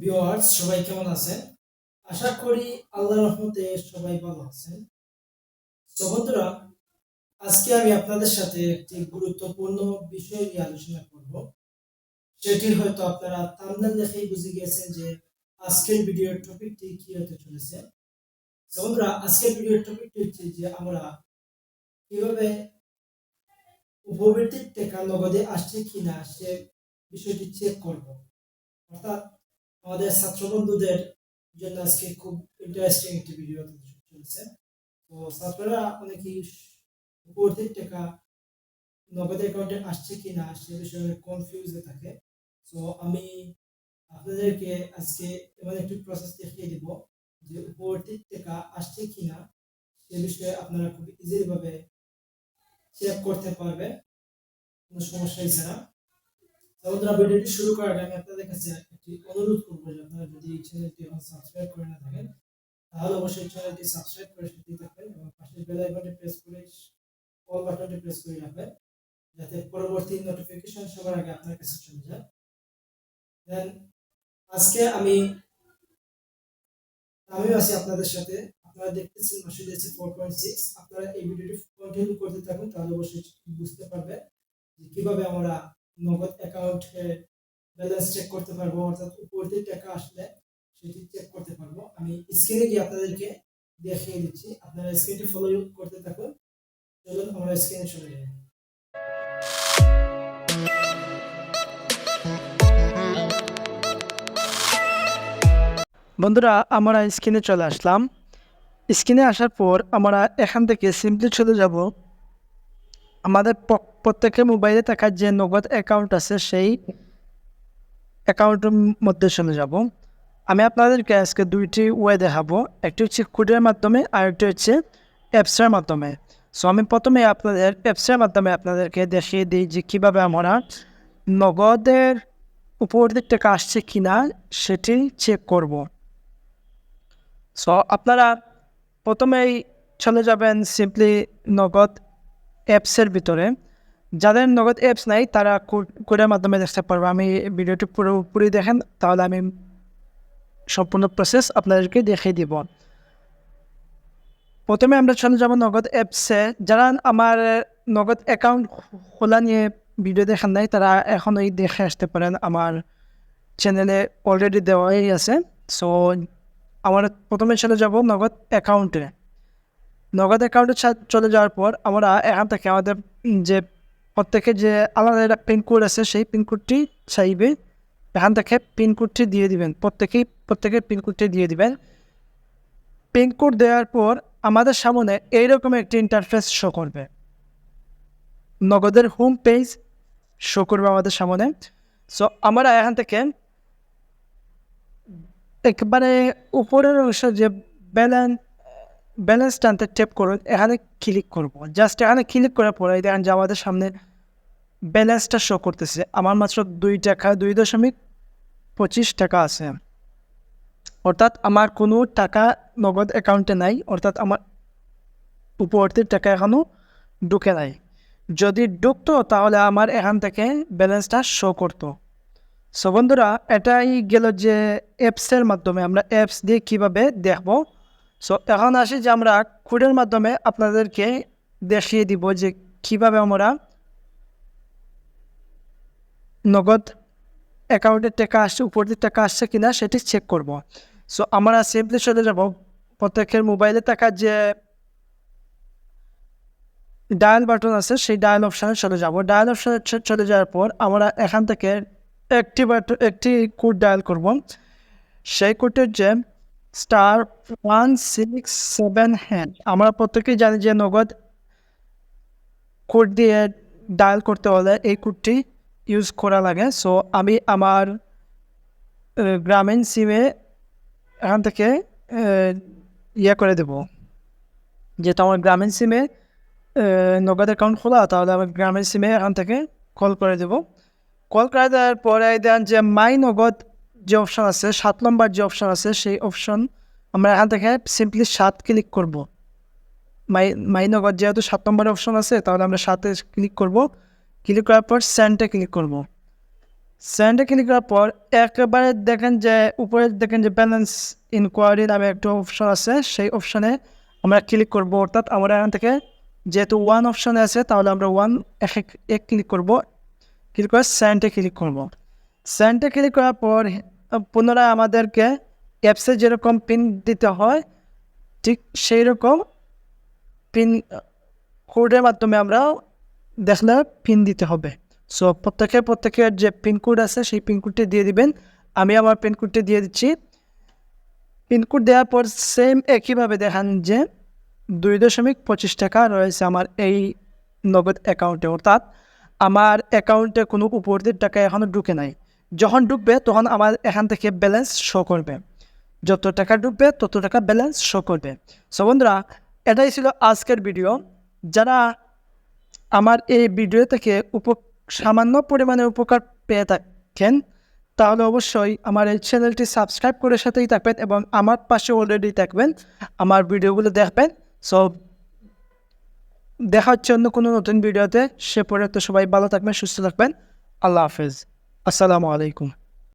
Viewers সবাই কেমন আছেন? আশা করি আল্লাহর রহমতে সবাই ভালো আছেন। তো বন্ধুরা, আজকে আমি আপনাদের সাথে একটি গুরুত্বপূর্ণ বিষয় নিয়ে আলোচনা করব। সেটি হয়তো আপনারা তামদান দেখেই বুঝে গিয়েছেন যে আজকের ভিডিওর টপিকটি কি হতে চলেছে। তো বন্ধুরা, আজকের ভিডিওর টপিকটি হচ্ছে যে আমরা কীভাবে উপবৃত্তির টাকা নগদে আসছে কিনা সে বিষয়টি চেক করব। অর্থাৎ আমাদের ছাত্র বন্ধুদের জন্য আজকে খুব ইন্টারেস্টিং একটি ভিডিও চলছে তো ছাত্ররা অনেকেই উপবর্তীর টাকা নগদ অ্যাকাউন্টে আসছে কিনা সে বিষয়ে কনফিউজে থাকে। তো আমি আপনাদেরকে আজকে এমন একটি প্রসেস দেখিয়ে দিব যে উপবর্তীর টাকা আসছে কিনা সে বিষয়ে আপনারা খুব ইজিলি ভাবে চেক করতে পারবেন। কোনো সমস্যাই ছাড়া তো বন্ধুরা ভিডিওটি শুরু করার আগে আপনাদের কাছে অনুরোধ করব যে আপনারা যদি এই চ্যানেলটি এখন সাবস্ক্রাইব করে না থাকেন, তাহলে অবশ্যই চ্যানেলটি সাবস্ক্রাইব করে সাথে থাকবেন এবং পাশের বেল আইকনটি প্রেস করে অল বাটনটি প্রেস করে রাখবেন, যাতে পরবর্তী নোটিফিকেশন সবার আগে আপনার কাছে চলে যায়। দেন আজকে আমি, আমিও আছি আপনাদের সাথে। আপনারা দেখতেছেন মাসুদ এসে ফোর পয়েন্ট সিক্স আপনারা এই ভিডিওটি কন্টিনিউ করতে থাকুন, তাহলে অবশ্যই বুঝতে পারবেন যে কীভাবে আমরা নগদ অ্যাকাউন্টে ব্যালেন্স চেক করতে পারব, অর্থাৎ উপর দিয়ে টাকা আসলে সেটি চেক করতে পারব। আমি স্ক্রিনে গিয়ে আপনাদেরকে দেখিয়ে দিচ্ছি। আপনারা স্ক্রিনটি ফলো করতে থাকুন। চলুন, আমরা স্ক্রিনে চলে যাই। বন্ধুরা, আমরা স্ক্রিনে চলে আসলাম। স্ক্রিনে আসার পর আমরা এখান থেকে সিম্পলি চলে যাব। আমাদের প্রত্যেকের মোবাইলে থাকা যে নগদ অ্যাকাউন্ট আছে, সেই অ্যাকাউন্টের মধ্যে চলে যাব। আমি আপনাদেরকে আজকে দুইটি ওয়ে দেখাবো। একটি হচ্ছে কোডের মাধ্যমে আর একটি হচ্ছে অ্যাপসের মাধ্যমে। সো আমি প্রথমে আপনাদের, অ্যাপসের মাধ্যমে আপনাদেরকে দেখিয়ে দিই যে কীভাবে আমরা নগদের উপর দিক টাকা আসছে কি না সেটি চেক করব। সো আপনারা প্রথমেই চলে যাবেন সিম্পলি নগদ অ্যাপসের ভিতরে। যাদের নগদ অ্যাপস নাই, তারা কোড- কোডের মাধ্যমে দেখতে পারবে। আমি ভিডিওটি পুরোপুরি দেখেন, তাহলে আমি সম্পূর্ণ প্রসেস আপনাদেরকে দেখিয়ে দিব। প্রথমে আমরা চলে যাব নগদ অ্যাপসে যারা আমার নগদ অ্যাকাউন্ট খোলা নিয়ে ভিডিও দেখেন নাই, তারা এখনই দেখে আসতে পারেন। আমার চ্যানেলে অলরেডি দেওয়াই আছে। সো আমার প্রথমে চলে যাব নগদ অ্যাকাউন্টে নগদ অ্যাকাউন্টে চলে যাওয়ার পর আমরা এখান থেকে আমাদের যে প্রত্যেকে যে আলাদা একটা পিনকোড আছে, সেই পিনকোডটি চাইবে। এখান থেকে পিনকোডটি দিয়ে দিবেন। প্রত্যেকেই, প্রত্যেকের পিনকোডটি দিয়ে দিবেন। পিনকোড দেওয়ার পর আমাদের সামনে এইরকম একটি ইন্টারফেস শো করবে। নগদের হোম পেজ শো করবে আমাদের সামনে। সো আমরা এখান থেকে একেবারে উপরের অংশ যে ব্যালেন্স ব্যালেন্স টানতে টেপ করুন এখানে ক্লিক করব। জাস্ট এখানে ক্লিক করার পরে দেখেন যে আমাদের সামনে ব্যালেন্সটা শো করতেছে। আমার মাত্র দুই টাকা, দুই দশমিক পঁচিশ টাকা আছে। অর্থাৎ আমার কোনো টাকা নগদ অ্যাকাউন্টে নাই, অর্থাৎ আমার উপরতে টাকা এখনও ঢুকে নাই। যদি ঢুকতো তাহলে আমার এখান থেকে ব্যালেন্সটা শো করতো। সো বন্ধুরা, এটাই গেল যে অ্যাপসের মাধ্যমে আমরা অ্যাপস দিয়ে কীভাবে দেখব। সো এখন আসি যে আমরা কোডের মাধ্যমে আপনাদেরকে দেখিয়ে দিব যে কীভাবে আমরা নগদ অ্যাকাউন্টের টাকা আসছে, উপর দিয়ে টাকা আসছে কিনা সেটি চেক করব। সো আমরা সিম্পলি চলে যাব। প্রত্যেকের মোবাইলে থাকা যে ডায়াল বাটন আছে, সেই ডায়াল অপশানে চলে যাব। ডায়াল অপশানে চলে যাওয়ার পর আমরা এখান থেকে একটি বাটন একটি কোড ডায়াল করব। সেই কোডের যে star one six seven hand আমরা প্রত্যেকেই জানি যে নগদ কোড দিয়ে ডায়াল করতে হলে এই কোডটি ইউজ করা লাগে। সো আমি আমার গ্রামীণ সিমে এখান থেকে ইয়ে করে দেব। যেহেতু আমার গ্রামীণ সিমে নগদ অ্যাকাউন্ট খোলা, তাহলে আমার গ্রামীণ সিমে এখান থেকে কল করে দেব। কল করে দেওয়ার পরে দেন যে মাই নগদ যে অপশান আছে, সাত নম্বর যে অপশান আছে, সেই অপশান আমরা এখান থেকে সিম্পলি সাত ক্লিক করব। মাই মাই নগদ যেহেতু সাত নম্বর অপশন আছে, তাহলে আমরা সাতে ক্লিক করব। ক্লিক করার পর সেন্টে ক্লিক করব। সেন্ডে ক্লিক করার পর একেবারে দেখেন যে উপরে দেখেন যে ব্যালেন্স ইনকোয়ারি নামে একটা অপশন আছে, সেই অপশনে আমরা ক্লিক করব। অর্থাৎ আমরা এখান থেকে যেহেতু ওয়ান অপশানে আছে, তাহলে আমরা ওয়ান এক এক ক্লিক করব। ক্লিক করে সেন্টে ক্লিক করব। সেন্টে ক্লিক করার পর পুনরায় আমাদেরকে অ্যাপসে যেরকম পিন দিতে হয়, ঠিক সেই রকম পিন, কোডের মাধ্যমে আমরা দেখলে পিন দিতে হবে। সো প্রত্যেকের প্রত্যেকের যে পিনকোড আছে, সেই পিনকোডটি দিয়ে দিবেন। আমি আমার পিনকোডটি দিয়ে দিচ্ছি। পিনকোড দেওয়ার পর সেম একইভাবে দেখান যে দুই দশমিক পঁচিশ টাকা রয়েছে আমার এই নগদ অ্যাকাউন্টে অর্থাৎ আমার অ্যাকাউন্টে কোনো উপরের টাকা এখনও ঢুকে নাই। যখন ডুববে, তখন আমার এখান থেকে ব্যালেন্স শো করবে। যত টাকা ডুববে, তত টাকা ব্যালেন্স শো করবে। সো বন্ধুরা, এটাই ছিল আজকের ভিডিও যারা আমার এই ভিডিও থেকে উপ সামান্য পরিমাণে উপকার পেয়ে থাকেন, তাহলে অবশ্যই আমার এই চ্যানেলটি সাবস্ক্রাইব করে সাথেই থাকবেন এবং আমার পাশে অলরেডি থাকবেন, আমার ভিডিওগুলো দেখবেন। সো দেখা হচ্ছে অন্য কোনো নতুন ভিডিওতে সে পর্যন্ত সবাই ভালো থাকবেন, সুস্থ থাকবেন। আল্লাহ হাফেজ। আসসালামু আলাইকুম